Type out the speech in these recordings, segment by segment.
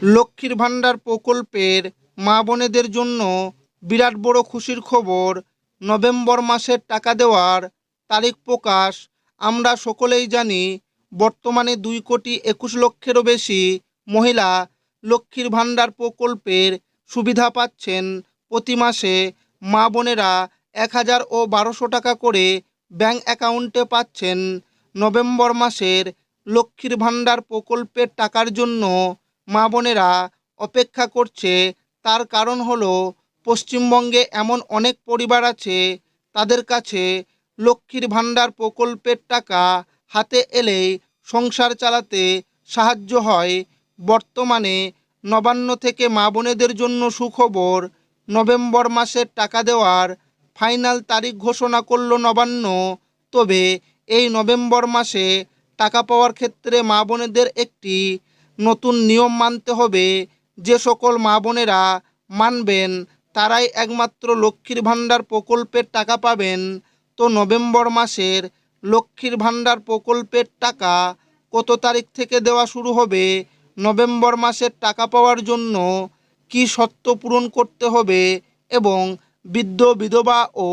লক্ষ্মীর ভাণ্ডার প্রকল্পের মা বোনেদের জন্য বিরাট বড় খুশির খবর। নভেম্বর মাসের টাকা দেওয়ার তারিখ প্রকাশ। আমরা সকলেই জানি, বর্তমানে দুই কোটি একুশ লক্ষেরও বেশি মহিলা লক্ষ্মীর ভাণ্ডার প্রকল্পের সুবিধা পাচ্ছেন। প্রতি মাসে মা বোনেরা এক হাজার ও বারোশো টাকা করে ব্যাংক অ্যাকাউন্টে পাচ্ছেন। নভেম্বর মাসের লক্ষ্মীর ভাণ্ডার প্রকল্পের টাকার জন্য মা বোনেরা অপেক্ষা করছে। তার কারণ হলো, পশ্চিমবঙ্গে এমন অনেক পরিবার আছে, তাদের কাছে লক্ষ্মীর ভাণ্ডার প্রকল্পের টাকা হাতে এলেই সংসার চালাতে সাহায্য হয়। বর্তমানে নবান্ন থেকে মা বোনেদের জন্য সুখবর, নভেম্বর মাসের টাকা দেওয়ার ফাইনাল তারিখ ঘোষণা করল নবান্ন। তবে এই নভেম্বর মাসে টাকা পাওয়ার ক্ষেত্রে মা বোনেদের একটি নতুন নিয়ম মানতে হবে। যে সকল মা বোনেরা মানবেন, তারাই একমাত্র লক্ষ্মীর ভাণ্ডার প্রকল্পের টাকা পাবেন। তো নভেম্বর মাসের লক্ষ্মীর ভাণ্ডার প্রকল্পের টাকা কত তারিখ থেকে দেওয়া শুরু হবে? নভেম্বর মাসের টাকা পাওয়ার জন্য কি শর্ত পূরণ করতে হবে? এবং বৃদ্ধ, বিধবা ও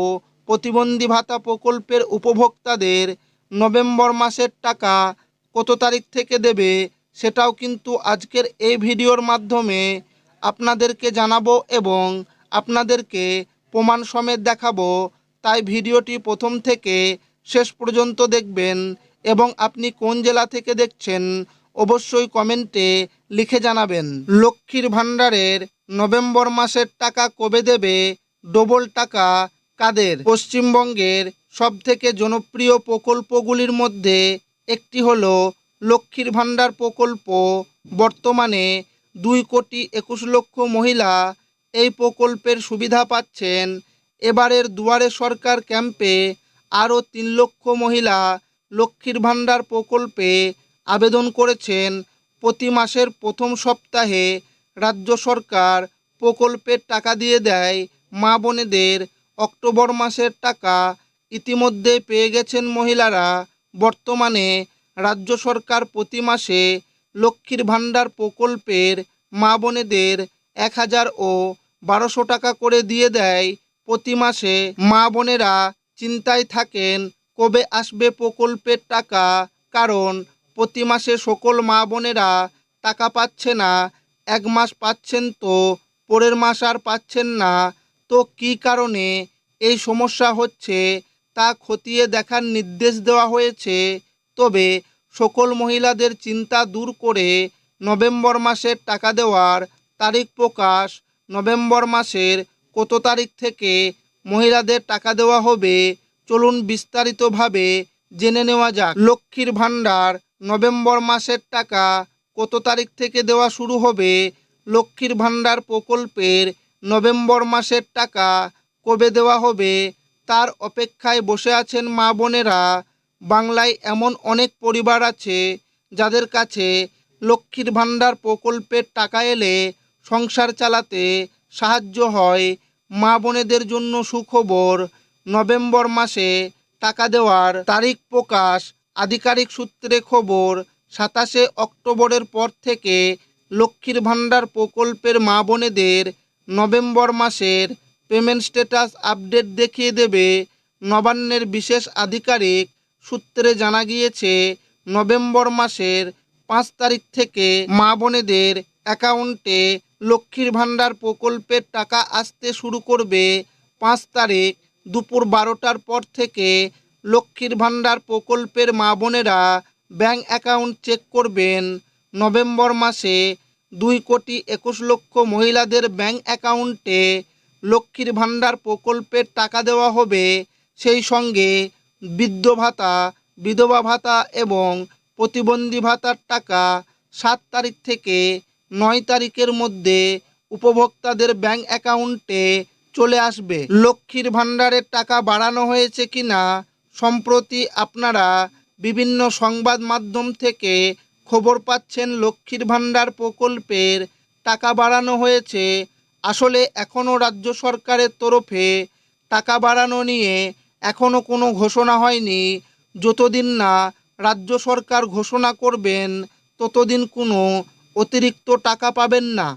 প্রতিবন্ধী ভাতা প্রকল্পের উপভোক্তাদের নভেম্বর মাসের টাকা কত তারিখ থেকে দেবে? সেটাও কিন্তু আজকের এই ভিডিওর মাধ্যমে আপনাদেরকে জানাব এবং আপনাদেরকে প্রমাণ সমেত দেখাবো। তাই ভিডিওটি প্রথম থেকে শেষ পর্যন্ত দেখবেন এবং আপনি কোন জেলা থেকে দেখছেন অবশ্যই কমেন্টে লিখে জানাবেন। লক্ষ্মীর ভাণ্ডারের নভেম্বর মাসের টাকা কবে দেবে? ডবল টাকা কাদের? পশ্চিমবঙ্গের সবথেকে জনপ্রিয় প্রকল্পগুলির মধ্যে একটি হলো লক্ষ্মীর ভাণ্ডার প্রকল্প বর্তমানে দুই কোটি একুশ লক্ষ মহিলা এই প্রকল্পের সুবিধা পাচ্ছেন। এবারের দুয়ারে সরকার ক্যাম্পে আরও তিন লক্ষ মহিলা লক্ষ্মীর ভাণ্ডার প্রকল্পে আবেদন করেছেন। প্রতি মাসের প্রথম সপ্তাহে রাজ্য সরকার প্রকল্পের টাকা দিয়ে দেয় মা বোনেদের। অক্টোবর মাসের টাকা ইতিমধ্যে পেয়ে গেছেন মহিলারা। বর্তমানে রাজ্য সরকার প্রতি মাসে লক্ষ্মীর ভাণ্ডার প্রকল্পের মা বোনেদের এক হাজার ও বারোশো টাকা করে দিয়ে দেয়। প্রতি মাসে মা বোনেরা চিন্তায় থাকেন, কবে আসবে প্রকল্পের টাকা? কারণ প্রতি মাসে সকল মা বোনেরা টাকা পাচ্ছে না, এক মাস পাচ্ছেন তো, পরের মাস আর পাচ্ছেন না। তো কী কারণে এই সমস্যা হচ্ছে? তা খতিয়ে দেখার নির্দেশ দেওয়া হয়েছে। তবে সকল মহিলাদের চিন্তা দূর করে নভেম্বর মাসের টাকা দেওয়ার তারিখ প্রকাশ নভেম্বর মাসের কত তারিখ থেকে মহিলাদের টাকা দেওয়া হবে চলুন বিস্তারিতভাবে জেনে নেওয়া যাক। লক্ষ্মীর ভাণ্ডার নভেম্বর মাসের টাকা কত তারিখ থেকে দেওয়া শুরু হবে? লক্ষ্মীর ভাণ্ডার প্রকল্পের নভেম্বর মাসের টাকা কবে দেওয়া হবে? তার অপেক্ষায় বসে আছেন মা বোনেরা বাংলায় এমন অনেক পরিবার আছে যাদের কাছে লক্ষ্মীর ভাণ্ডার প্রকল্পের টাকা এলে সংসার চালাতে সাহায্য হয় মা বোনেদের জন্য সুখবর, নভেম্বর মাসে টাকা দেওয়ার তারিখ প্রকাশ, আধিকারিক সূত্রে খবর, সাতাশে অক্টোবরের পর থেকে লক্ষ্মীর ভাণ্ডার প্রকল্পের মা বোনেদের নভেম্বর মাসের পেমেন্ট স্ট্যাটাস আপডেট দেখিয়ে দেবে নবান্নের বিশেষ আধিকারিক সূত্রে জানা গিয়েছে, নভেম্বর মাসের পাঁচ তারিখ থেকে মা বোনেদের অ্যাকাউন্টে লক্ষ্মীর ভাণ্ডার প্রকল্পের টাকা আসতে শুরু করবে পাঁচ তারিখ দুপুর বারোটার পর থেকে লক্ষ্মীর ভাণ্ডার প্রকল্পের মা বোনেরা ব্যাঙ্ক অ্যাকাউন্ট চেক করবেন। নভেম্বর মাসে দুই কোটি একুশ লক্ষ মহিলাদের ব্যাঙ্ক অ্যাকাউন্টে লক্ষ্মীর ভাণ্ডার প্রকল্পের টাকা দেওয়া হবে। সেই সঙ্গে বৃদ্ধ ভাতা, বিধবা ভাতা এবং প্রতিবন্ধী ভাতার টাকা সাত তারিখ থেকে নয় তারিখের মধ্যে উপভোক্তাদের ব্যাংক অ্যাকাউন্টে চলে আসবে। লক্ষ্মীর ভাণ্ডারের টাকা বাড়ানো হয়েছে কিনা সম্প্রতি আপনারা বিভিন্ন সংবাদ মাধ্যম থেকে খবর পাচ্ছেন লক্ষ্মীর ভাণ্ডার প্রকল্পের টাকা বাড়ানো হয়েছে। আসলে এখনও রাজ্য সরকারের তরফে টাকা বাড়ানো নিয়ে এখনও কোনো ঘোষণা হয়নি। যতদিন না রাজ্য সরকার ঘোষণা করবেন, ততদিন কোনো অতিরিক্ত টাকা পাবেন না।